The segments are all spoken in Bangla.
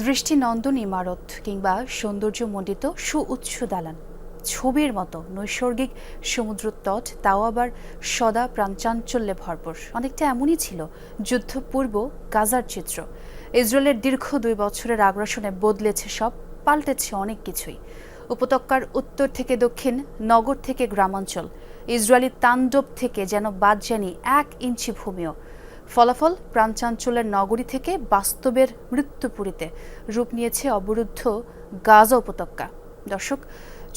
দৃষ্টিনন্দন ইমারত কিংবা সৌন্দর্যমণ্ডিত সুউচ্চ দালান। ছবির মতো নৈসর্গিক সমুদ্র তট তাও আবার সদা প্রাঞ্চাঞ্চল্যে ভরপুর। অনেকটা এমনই ছিল যুদ্ধপূর্ব গাজার চিত্র। ইসরায়েলের দীর্ঘ দুই বছরের আগ্রাসনে বদলেছে সব, পাল্টেছে অনেক কিছুই। উপত্যকার উত্তর থেকে দক্ষিণ, নগর থেকে গ্রামাঞ্চল। ইসরায়েলি তাণ্ডব থেকে যেন বাদ জানি এক ইঞ্চি ভূমিও। ফলাফল প্রাঞ্চাঞ্চলের নগরী থেকে বাস্তবের মৃত্যুপুরীতে রূপ নিয়েছে অবরুদ্ধ গাজা উপত্যকা। দর্শক,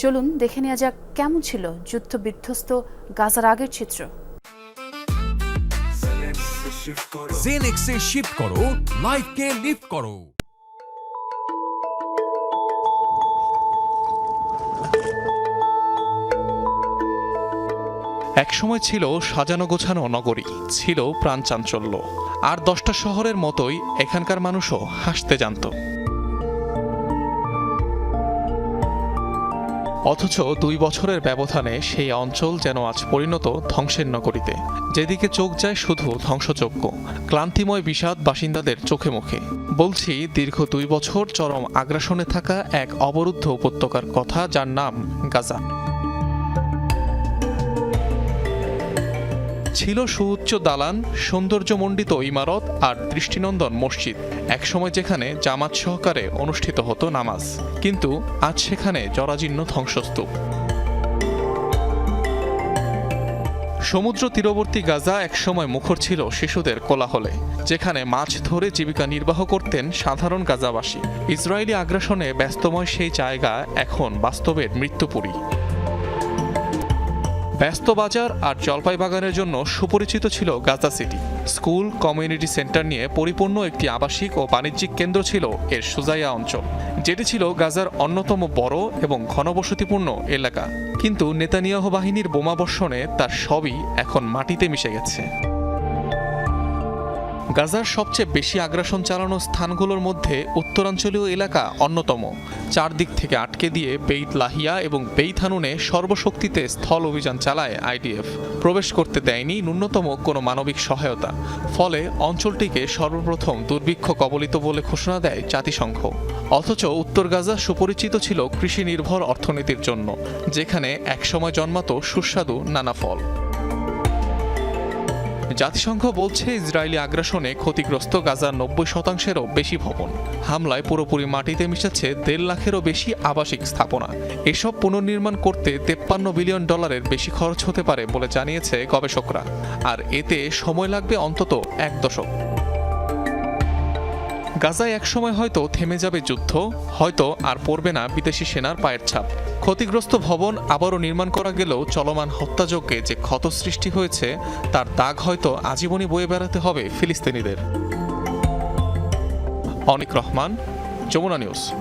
চলুন দেখে নেওয়া যাক কেমন ছিল যুদ্ধ বিধ্বস্ত গাজার আগের চিত্র। জেনেক্সে শিফট করো লাইফকে লিফট করো। একসময় ছিল সাজানো গোছানো নগরী, ছিল প্রাণ চাঞ্চল্য। আর দশটা শহরের মতোই এখানকার মানুষও হাসতে জানত। অথচ দুই বছরের ব্যবধানে সেই অঞ্চল যেন আজ পরিণত ধ্বংসের নগরীতে। যেদিকে চোখ যায় শুধু ধ্বংসযজ্ঞ, ক্লান্তিময় বিষাদ বাসিন্দাদের চোখে মুখে। বলছি, দীর্ঘ দুই বছর চরম আগ্রাসনে থাকা এক অবরুদ্ধ উপত্যকার কথা যার নাম গাজা। ছিল সুউচ্চ দালান, সৌন্দর্যমণ্ডিত ইমারত আর দৃষ্টিনন্দন মসজিদ, একসময় যেখানে জামাত সহকারে অনুষ্ঠিত হতো নামাজ। কিন্তু আজ সেখানে জরাজীর্ণ ধ্বংসস্তূপ। সমুদ্র তীরবর্তী গাজা একসময় মুখর ছিল শিশুদের কোলাহলে, যেখানে মাছ ধরে জীবিকা নির্বাহ করতেন সাধারণ গাজাবাসী। ইসরায়েলি আগ্রাসনে ব্যস্তময় সেই জায়গা এখন বাস্তবের মৃত্যুপুরী। ব্যস্ত বাজার আর জলপাই বাগানের জন্য সুপরিচিত ছিল Gaza city. School, community center নিয়ে পরিপূর্ণ একটি আবাসিক ও বাণিজ্যিক কেন্দ্র ছিল এর সুজাইয়া অঞ্চল, যেটি ছিল গাজার অন্যতম বড় এবং ঘনবসতিপূর্ণ এলাকা। কিন্তু নেতানিয়াহ বাহিনীর বোমাবর্ষণে তার সবই এখন মাটিতে মিশে গেছে। গাজার সবচেয়ে বেশি আগ্রাসন চালানো স্থানগুলোর মধ্যে উত্তরাঞ্চলীয় এলাকা অন্যতম। চারদিক থেকে আটকে দিয়ে বেইত লাহিয়া এবং বেইত হানুনে সর্বশক্তিতে স্থল অভিযান চালায় আইডিএফ। প্রবেশ করতে দেয়নি ন্যূনতম কোনো মানবিক সহায়তা। ফলে অঞ্চলটিকে সর্বপ্রথম দুর্ভিক্ষ কবলিত বলে ঘোষণা দেয় জাতিসংঘ। অথচ উত্তর গাজা সুপরিচিত ছিল কৃষি নির্ভর অর্থনীতির জন্য, যেখানে একসময় জন্মাতো সুস্বাদু নানা ফল। জাতিসংঘ বলছে ইসরায়েলি আগ্রাসনে ক্ষতিগ্রস্ত গাজার নব্বই শতাংশেরও বেশি ভবন। হামলায় পুরোপুরি মাটিতে মিশেছে দেড় লাখেরও বেশি আবাসিক স্থাপনা। এসব পুনর্নির্মাণ করতে তেপ্পান্ন বিলিয়ন ডলারের বেশি খরচ হতে পারে বলে জানিয়েছে গবেষকরা। আর এতে সময় লাগবে অন্তত এক দশক। গাজায় একসময় হয়তো থেমে যাবে যুদ্ধ, হয়তো আর পড়বে না বিদেশি সেনার পায়ের ছাপ। ক্ষতিগ্রস্ত ভবন আবারও নির্মাণ করা গেলেও চলমান হত্যাযজ্ঞে যে ক্ষত সৃষ্টি হয়েছে, তার দাগ হয়তো আজীবনই বয়ে বেড়াতে হবে ফিলিস্তিনিদের। অনিক রহমান, যমুনা নিউজ।